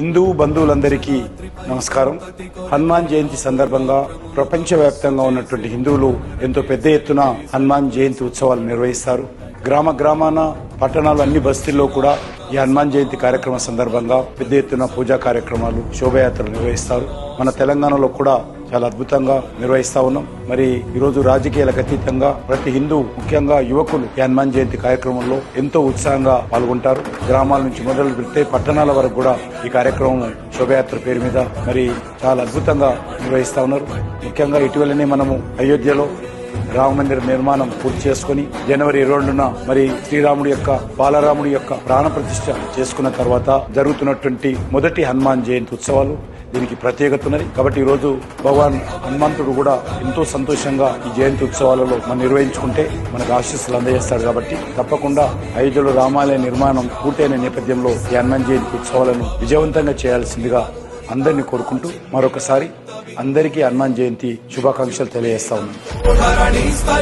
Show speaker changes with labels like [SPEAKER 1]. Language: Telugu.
[SPEAKER 1] హిందూ బంధువులందరికీ నమస్కారం. హనుమాన్ జయంతి సందర్భంగా ప్రపంచవ్యాప్తంగా ఉన్నటువంటి హిందువులు ఎంతో పెద్ద ఎత్తున హనుమాన్ జయంతి ఉత్సవాలు నిర్వహిస్తారు. గ్రామ గ్రామాన పట్టణాలు అన్ని బస్తీల్లో కూడా ఈ హనుమాన్ జయంతి కార్యక్రమం సందర్భంగా పెద్ద ఎత్తున పూజా కార్యక్రమాలు శోభయాత్రలు నిర్వహిస్తారు. మన తెలంగాణలో కూడా చాలా అద్భుతంగా నిర్వహిస్తా ఉన్నాం. మరి ఈరోజు రాజకీయాలకు అతీతంగా ప్రతి హిందూ ముఖ్యంగా యువకులు ఈ హనుమాన్ జయంతి కార్యక్రమంలో ఎంతో ఉత్సాహంగా పాల్గొంటారు. గ్రామాల నుంచి మొదలు పెడితే పట్టణాల వరకు కూడా ఈ కార్యక్రమం శోభయాత్ర పేరు మీద మరి చాలా అద్భుతంగా నిర్వహిస్తా ఉన్నారు. ముఖ్యంగా ఇటీవలనే మనము అయోధ్యలో రామ మందిర నిర్మాణం పూర్తి చేసుకుని జనవరి ఇరవై రెండున మరి శ్రీరాముడి యొక్క బాలరాముడి యొక్క ప్రాణ ప్రతిష్ట చేసుకున్న తర్వాత జరుగుతున్నటువంటి మొదటి హనుమాన్ జయంతి ఉత్సవాలు దీనికి ప్రత్యేకత ఉన్నది కాబట్టి ఈ రోజు భగవాన్ హనుమంతుడు కూడా ఎంతో సంతోషంగా ఈ జయంతి ఉత్సవాలలో మనం నిర్వహించుకుంటే మనకు ఆశీస్సులు అందజేస్తాడు కాబట్టి తప్పకుండా అయోధ్యలో రామాలయ నిర్మాణం పూర్తయిన నేపథ్యంలో ఈ హనుమాన్ జయంతి ఉత్సవాలను విజయవంతంగా చేయాల్సిందిగా అందరినీ కోరుకుంటూ మరొకసారి అందరికీ హనుమాన్ జయంతి శుభాకాంక్షలు తెలియజేస్తా ఉన్నాను